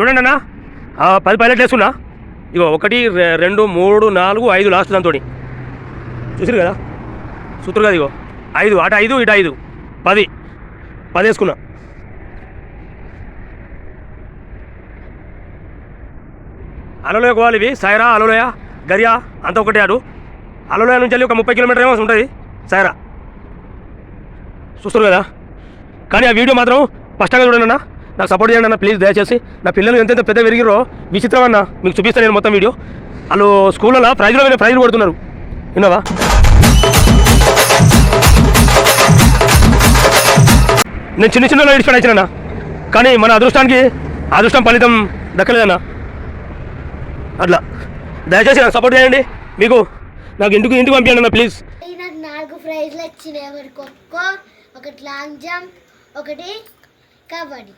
చూడండి అన్న. పది పైలట్లు వేసుకున్నా. ఇగో ఒకటి రెండు మూడు నాలుగు ఐదు లాస్ట్ దాంతో చూసారు కదా? సూత్రు కదా ఇగో? ఐదు అటు ఐదు ఇటు ఐదు. పది. పది వేసుకున్నా. అలలోయ పోవాలి ఇవి. సైరా అలలోయ గరియా అంత ఒకటే అటు. అలలోయ నుంచి వెళ్ళి ఒక ముప్పై కిలోమీటర్ ఏమో ఉంటుంది. సైరా చూస్తారు కదా? కానీ ఆ వీడియో మాత్రం స్పష్టంగా చూడండి అన్న. నాకు సపోర్ట్ చేయండి అన్న ప్లీజ్ దయచేసి. నా పిల్లలు ఎంతెంత పెద్ద పెరిగిరో విచిత్రం అన్న మీకు చూపిస్తాను నేను మొత్తం వీడియో. వాళ్ళు స్కూల్లో ప్రైజ్లో మీద ప్రైజ్లు కొడుతున్నారు. విన్నావా? నేను చిన్న చిన్న ఇడిచిపెట్టి వచ్చినా కానీ మన అదృష్టానికి అదృష్టం ఫలితం దక్కలేదన్నా. అట్లా. దయచేసి నాకు సపోర్ట్ చేయండి. మీకు నాకు ఇంటికి ఇంటికి పంపించండి అన్న ప్లీజ్ నాకు నాలుగు ప్రైజ్లు వచ్చినాయి. ఒకటి ఖోఖో ఒకటి లాంగ్ జంప్ ఒకటి కబడ్డీ.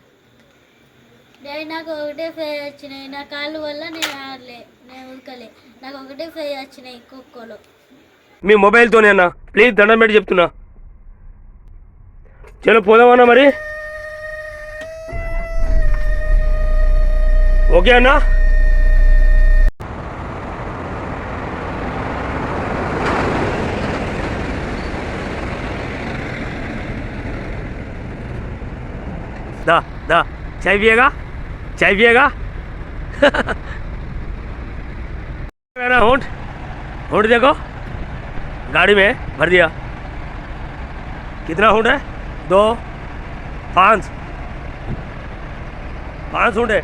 డాడీ నాకు ఒకటే ఫైర్ వచ్చినాయి. నా కాళ్ళు వల్ల నేను ఆడలే నేను ఉడకలే నాకు ఒకటే ఫ్రై వచ్చినాయి ఖోఖోలో మీ మొబైల్తోనే అన్న. ప్లీజ్ దండం పెట్టి చెప్తున్నా. చలో పోదామన్నా మరి? ఓకే అన్నా? దా దా. చైవియగా पिएगा चाय पिएगा मेरा होंठ होंठ देखो गाड़ी में भर दिया कितना होंठ है दो पाँच पाँच होंठ है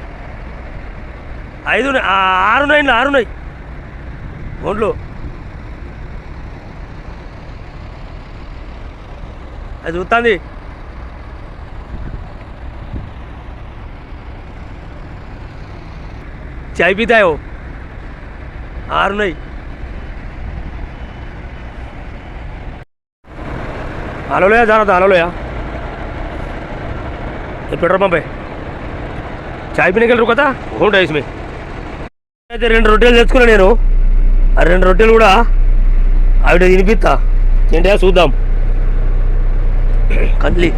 ఐదు ఉన్నాయి. ఆ, ఆరు ఉన్నాయి ఇందులో, ఆరు ఉన్నాయి ఒంట్లో అది చూస్తుంది चाय पीता है वो आर नहीं आलो ले जाना था आलो ले ये पेट्रोल पंप है చాయ్ పీనే रुका था घूम रहा इसमें అయితే రెండు రొట్టెలు తెచ్చుకున్నా నేను ఆ రెండు రొట్టెలు కూడా ఆవిడ తినిపిస్తా ఏంటో చూద్దాం కదిలి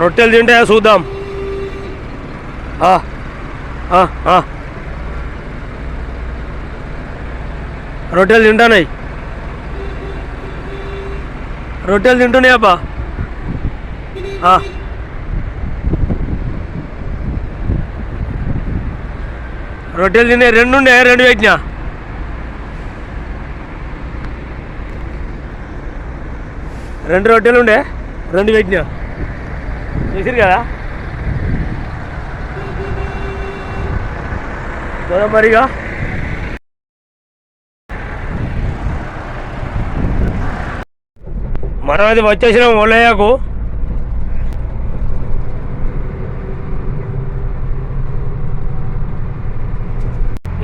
రొట్టెలు తింటే చూద్దాం. ఆ, ఆ, ఆ. రొట్టెలు తింటానాయి. రొట్టెలు తింటున్నాయి అబ్బా. ఆ. రొట్టెలు తినే రెండు ఉండే రెండు పెట్టినా? రెండు రొట్టెలు ఉండే? రెండు పెట్టినా? చూసారు కదా చూద్దాం మరిగా మనం అది వచ్చేసినాం ఒలయ్యకు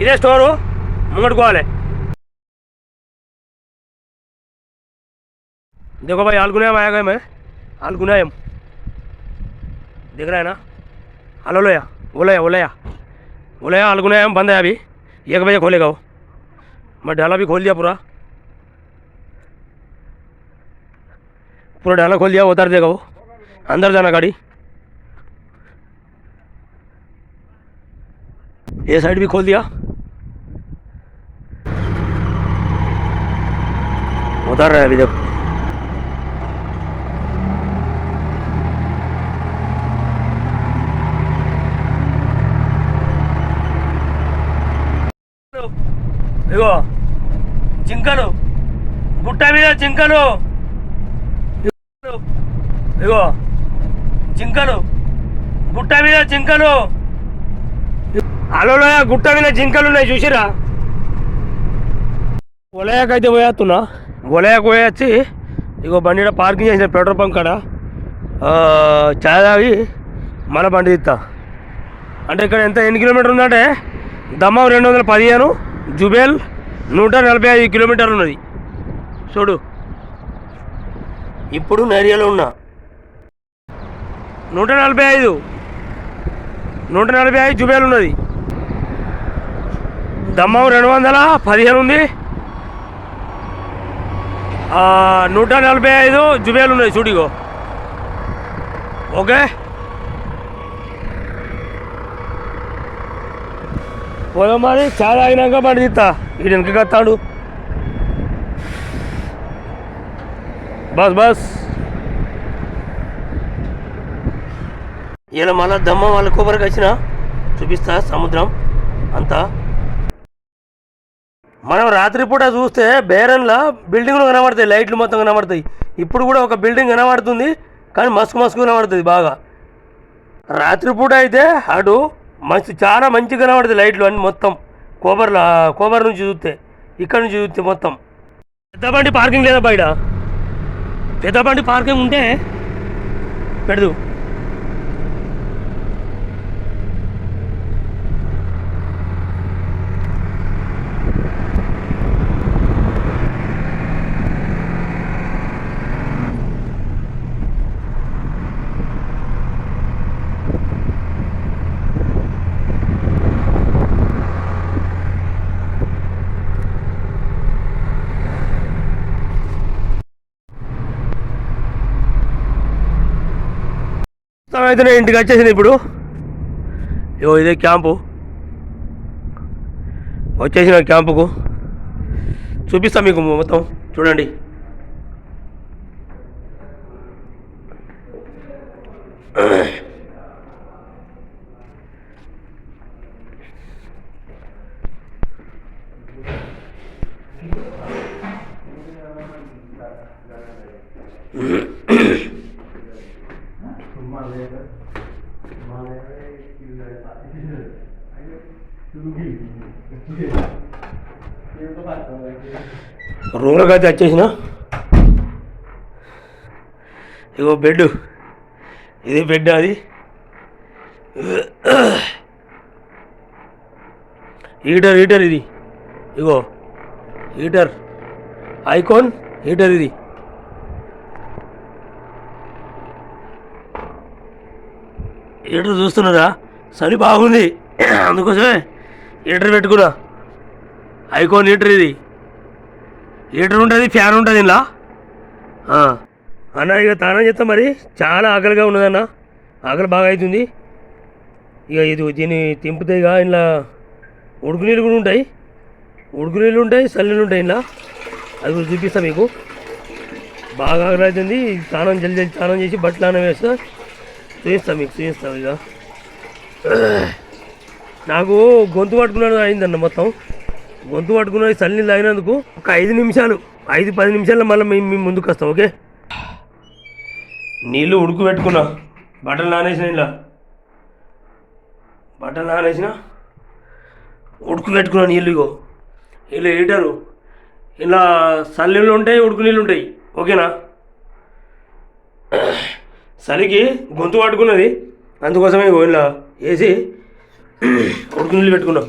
ఇదే స్టోరు ముంగడుకోవాలి देखो भाई आलगुनायम आया गया मैं आलगुनायम दिख रहा है ना? हलो लोया ओलया ओलया ओलया आलगुनायम बंद है अभी। एक बजे खोलेगा वो। मैं डाला भी खोल दिया पूरा। पूरा डाला खोल दिया उतार देगा वो। अंदर जाना गाड़ी। ये साइड भी खोल दिया। उतार रहा है अभी देखो। ఇగో జింకలు. గుట్ట మీద జింకలు. ఇగో జింకలు. గుట్ట మీద జింకలు. అలోలో గుట్ట మీద జింకలు ఉన్నాయి చూసిరా? ఒలయాకైతే పోయేస్తున్నా ఒలయాకు పోయొచ్చి ఇగో బండి పార్కింగ్ చేసిన పెట్రోల్ పంప్ కాడ ఆ, చాయ్ తాగి మళ్ళీ బండి తీస్తా అంటే ఇక్కడ ఎంత ఎన్ని కిలోమీటర్ ఉందంటే దమ్మం రెండు వందల పదిహేను జుబేల్ నూట నలభై ఐదు కిలోమీటర్లు ఉన్నది. చూడు. ఇప్పుడు నరియలో ఉన్నా నూట నలభై ఐదు. నూట నలభై ఐదు జుబేలు ఉన్నది. దమ్మం రెండు వందల పదిహేను ఉంది. నూట నలభై ఐదు జుబేలు ఉన్నాయి చూడిగో ఓకే? పోదాం మరి చాలా అయినాక బండి తీస్తా. వీడు వెనక కత్తాడు. Bus bus. ఇలా మళ్ళా దమ్మ వాళ్ళ కొబ్బరికి వచ్చిన చూపిస్తా సముద్రం అంతా. మనం రాత్రిపూట చూస్తే బేరన్లో బిల్డింగ్లు కనబడతాయి లైట్లు మొత్తం కనబడతాయి. ఇప్పుడు కూడా ఒక బిల్డింగ్ కనబడుతుంది కానీ మస్కు మస్కు కనబడుతుంది బాగా. రాత్రిపూట అయితే అటు మంచి చాలా మంచిగా కనబడుతుంది లైట్లు అన్నీ మొత్తం. కోబర్ల కోబర్ నుంచి చూస్తే ఇక్కడ నుంచి చూస్తే మొత్తం. పెద్దబండి పార్కింగ్ లేదా బయట? పెద్దబండి పార్కింగ్ ఉంటే పెడదు. అయితే నేను ఇంటికి వచ్చేసింది ఇప్పుడు. ఇగో ఇదే క్యాంపు. వచ్చేసిన క్యాంపుకు. చూపిస్తాం మీకు మొత్తం. చూడండి. రూమ్లోకి అయితే వచ్చేసిన ఇగో బెడ్ ఇది బెడ్ అది? హీటర్ హీటర్ ఇది. ఇగో హీటర్. ఐకాన్ హీటర్ ఇది. హీటర్ చూస్తున్నారా చలి బాగుంది. అందుకోసమే హీటర్ పెట్టుకున్నా. ఐకాన్ హీటర్ ఇది. హీటర్ ఉంటుంది ఫ్యాన్ ఉంటుంది ఇలా అన్న ఇక తానం చెప్తా మరి చాలా ఆకలిగా ఉన్నదన్న. ఆకలి బాగా అవుతుంది. ఇక ఇది దీన్ని తింపితే ఇక ఇలా ఉడుకు నీళ్ళు కూడా ఉంటాయి. ఉడుకు నీళ్ళు ఉంటాయి సల్లీళ్ళు ఉంటాయి ఇలా అది కూడా చూపిస్తా మీకు. బాగా ఆకలి అవుతుంది. స్నానం జల్ది జల్ది స్నానం చేసి బట్టలు స్నానం వేస్తా చూపిస్తా మీకు చూపిస్తాం ఇక. నాకు గొంతు పట్టుకున్నాడు అయిందన్న మొత్తం. గొంతు పట్టుకున్నది చల్లి తాగినందుకు ఒక ఐదు నిమిషాలు ఐదు పది నిమిషాల్లో మళ్ళీ మేము మేము ముందుకు వస్తాం ఓకే? నీళ్ళు ఉడుకు పెట్టుకున్నా బట్టలు నానేసిన ఇలా. బట్టలు నానేసిన ఉడుకు పెట్టుకున్నా నీళ్ళు ఇగో. ఇలా హీటరు ఇలా చల్లీళ్ళు ఉంటాయి ఉడుకు నీళ్ళు ఉంటాయి ఓకేనా? చలికి గొంతు పట్టుకున్నది అందుకోసమే ఇలా వేసి ఉడుకు నీళ్ళు పెట్టుకున్నాం.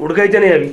उडकायच्या नाही यावी